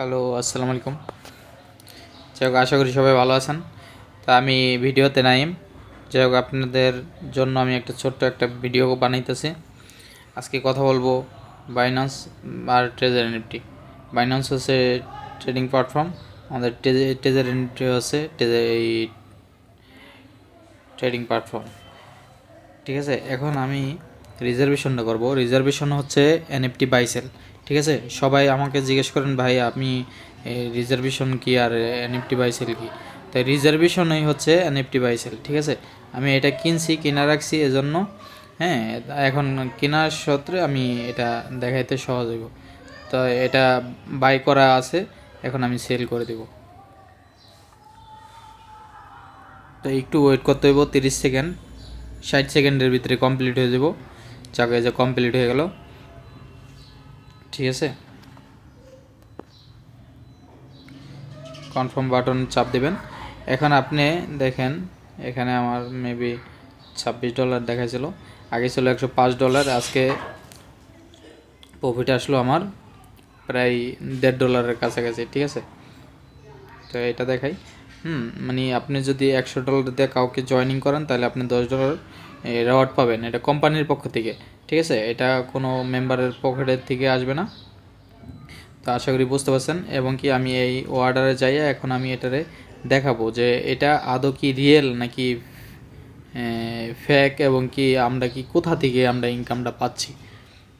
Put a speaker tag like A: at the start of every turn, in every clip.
A: Hello, আসসালামু আলাইকুম। যাই হোক, আশা করি সবাই ভালো আছেন। তা আমি ভিডিওতে নাইম। যাই হোক, আপনাদের জন্য আমি একটা ছোট্ট একটা ভিডিও বানাইতেছি। আজকে কথা বলব বাইনান্স আর ট্রেজার এনএফটি বাইনান্স হচ্ছে ট্রেডিং প্ল্যাটফর্ম আমাদের ট্রেজার এনএফটি হচ্ছে ট্রেজার এই ট্রেডিং প্ল্যাটফর্ম ঠিক আছে? এখন আমি রিজার্ভেশনটা করব। রিজার্ভেশন হচ্ছে এনএফটি বাইসেল ঠিক আছে? সবাই আমাকে জিজ্ঞেস করেন, ভাই, আপনি রিজার্ভেশন কি আর এনএফটি বাইসেল কি? তাই রিজার্ভেশনই হচ্ছে এনএফটি বাইসেল ঠিক আছে? আমি এটা কিনছি, কিনা রাখছি এজন্য হ্যাঁ এখন কেনার সূত্রে আমি এটা দেখাইতে সহজ হইব। তো এটা বাই করা আছে, এখন আমি সেল করে দেব। তো একটু ওয়েট করতে হইব, তিরিশ সেকেন্ড, ষাট সেকেন্ডের ভিতরে কমপ্লিট হয়ে যাব। যাকে যে কমপ্লিট হয়ে গেল। ঠিক আছে? কনফার্ম বাটন চাপ দেবেন। এখন আপনি দেখেন, এখানে আমার মেবি ছাব্বিশ ডলার দেখাইছিল। আগে ছিল একশো পাঁচ ডলার আজকে প্রফিট আসলো আমার প্রায় দেড় ডলারের কাছাকাছি, ঠিক আছে? তো এটা দেখাই। হুম মানে আপনি যদি একশো ডলার দিয়ে কাউকে জয়েনিং করেন, তাহলে আপনি দশ ডলার রেওয়ার্ড পাবেন, এটা কোম্পানির পক্ষ থেকে, ঠিক আছে? এটা কোনো মেম্বারের পকেটের থেকে আসবে না। তো আশা করি বুঝতে পারছেন, এবং কি আমি এই অর্ডারে যাইয়া এখন আমি এটারে দেখাবো যে এটা আদৌ কি রিয়েল নাকি ফেক এবং কি আমরা কি কোথা থেকে আমরা ইনকামটা পাচ্ছি।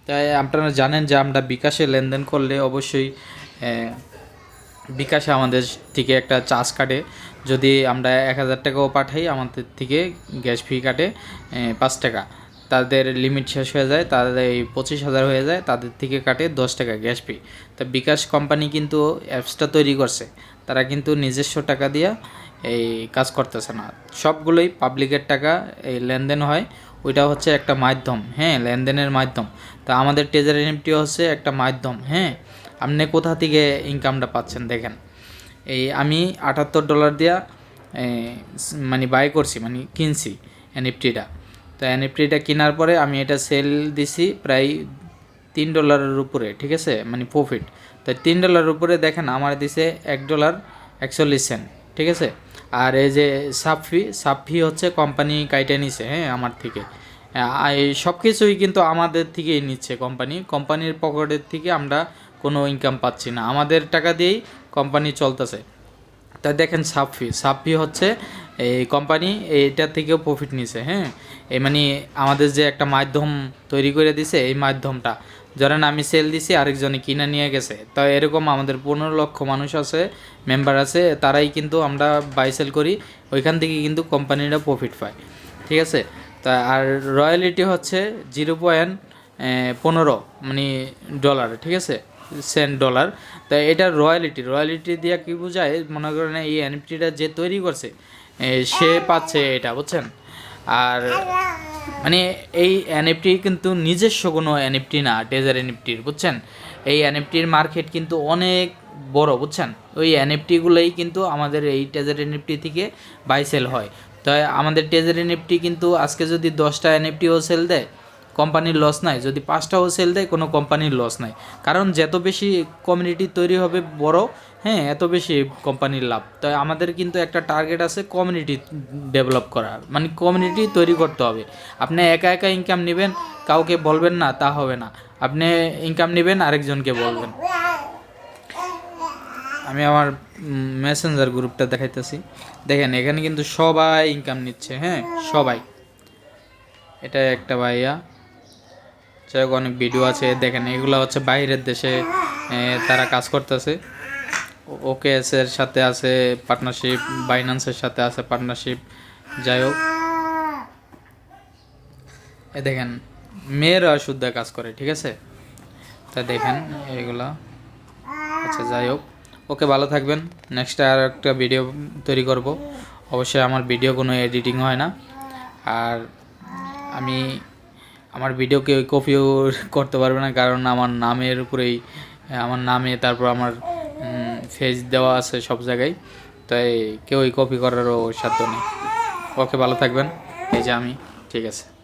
A: তাই আপনারা জানেন যে আমরা বিকাশে লেনদেন করলে অবশ্যই বিকাশে আমাদের থেকে একটা চার্জ কাটে। যদি আমরা এক হাজার টাকাও পাঠাই, আমাদের থেকে গ্যাস ফি কাটে পাঁচ টাকা। তাদের লিমিট শেষ হয়ে যায়, তাদের এই পঁচিশ হাজার হয়ে যায়, তাদের থেকে কাটে দশ টাকা গ্যাস ফি। তা বিকাশ কোম্পানি কিন্তু অ্যাপসটা তৈরি করছে। তারা কিন্তু নিজস্ব টাকা দিয়ে এই কাজ করতেছে না। সবগুলোই পাবলিকের টাকা এই লেনদেন হয়। ওইটা হচ্ছে একটা মাধ্যম হ্যাঁ লেনদেনের মাধ্যম। তা আমাদের ট্রেজার এনএফটি হচ্ছে একটা মাধ্যম হ্যাঁ। আপনি কোথা থেকে ইনকামটা পাচ্ছেন দেখেন। এই আমি আটাত্তর ডলার দিয়া মানে বাই করছি মানে কিনছি এনএফটিটা তো এনএফটিটা কেনার পরে আমি এটা সেল দিছি প্রায় তিন ডলারের উপরে, ঠিক আছে? মানে প্রফিট তো তিন ডলারের উপরে দেখেন আমার দিছে এক ডলার একচল্লিশ সেন্ট ঠিক আছে? আর এই যে সাফি সাফি হচ্ছে কোম্পানি কাইটে নিছে হ্যাঁ আমার থেকে। সব কিছুই কিন্তু আমাদের থেকেই নিচ্ছে কোম্পানি কোম্পানির পকেটের থেকে আমরা কোনো ইনকাম পাচ্ছি না। আমাদের টাকা দিয়েই কোম্পানি চলতেছে। তা দেখেন সাফি সাফি হচ্ছে এই কোম্পানি এইটা থেকেও প্রফিট নিছে হ্যাঁ? এই মানে আমাদের যে একটা মাধ্যম তৈরি করে দিছে, এই মাধ্যমটা। ধরেন আমি সেল দিছি, আরেকজনে কিনে নিয়ে গেছে। তো এরকম আমাদের পনেরো লক্ষ মানুষ আছে মেম্বার আছে, তারাই কিন্তু আমরা বাই সেল করি, ওইখান থেকে কিন্তু কোম্পানিটা প্রফিট পায়। ঠিক আছে? তা আর রয়্যালিটি হচ্ছে জিরো পয়েন্ট পনেরো মানে ডলার ঠিক আছে? Cent dollar. তা এটা রয়্যালিটি রয়্যালিটি দিয়ে কী বোঝায়? মনে করেন এই এনএফটিটা যে তৈরি করছে সে পাচ্ছে এটা, বুঝছেন? আর মানে এই এনএফটি কিন্তু নিজস্ব কোনো এনএফটি না ডেজার এনএফটির বুঝছেন? এই এনএফটির মার্কেট কিন্তু অনেক বড়, বুঝছেন? ওই এনএফটিগুলোই কিন্তু আমাদের এই টেজার এনএফটি থেকে বাই সেল হয়। তো আমাদের টেজার এনএফটি কিন্তু আজকে যদি দশটা এনএফটিও সেল দেয় কোম্পানির লস নাই। যদি পাঁচটাও সেল দেয়, কোনো কোম্পানির লস নাই। কারণ যত বেশি কমিউনিটি তৈরি হবে বড় হ্যাঁ এত বেশি কোম্পানির লাভ। তাই আমাদের কিন্তু একটা টার্গেট আছে কমিউনিটি ডেভেলপ করার। মানে কমিউনিটি তৈরি করতে হবে। আপনি একা একা ইনকাম নেবেন, কাউকে বলবেন না, তা হবে না। আপনি ইনকাম নেবেন, আরেকজনকে বলবেন। আমি আমার মেসেঞ্জার গ্রুপটা দেখাইতেছি। দেখেন, এখানে কিন্তু সবাই ইনকাম নিচ্ছে হ্যাঁ সবাই। এটা একটা ভাইয়া। যাই হোক অনেক ভিডিও আছে, দেখেন, এগুলো হচ্ছে বাইরের দেশে তারা কাজ করতেছে। ওকে এর সাথে আছে পার্টনারশিপ বাইন্যান্সের সাথে আছে পার্টনারশিপ যাই হোক এ, দেখেন, মেয়েরা শুদ্ধ কাজ করে, ঠিক আছে? তা দেখেন, এগুলা। আচ্ছা যাই হোক ওকে, ভালো থাকবেন। নেক্সট আর একটা ভিডিও তৈরি করব। অবশ্যই আমার ভিডিও কোনো এডিটিং হয় না। আর আমি আমার ভিডিও কেউ কপিও করতে পারবে না, কারণ আমার নামের উপরেই, আমার নামে তারপর আমার ফেজ দেওয়া আছে সব জায়গায়। তাই কেউই কপি করারও সাধ্য নেই। ওকে ভালো থাকবেন। এই যে আমি, ঠিক আছে।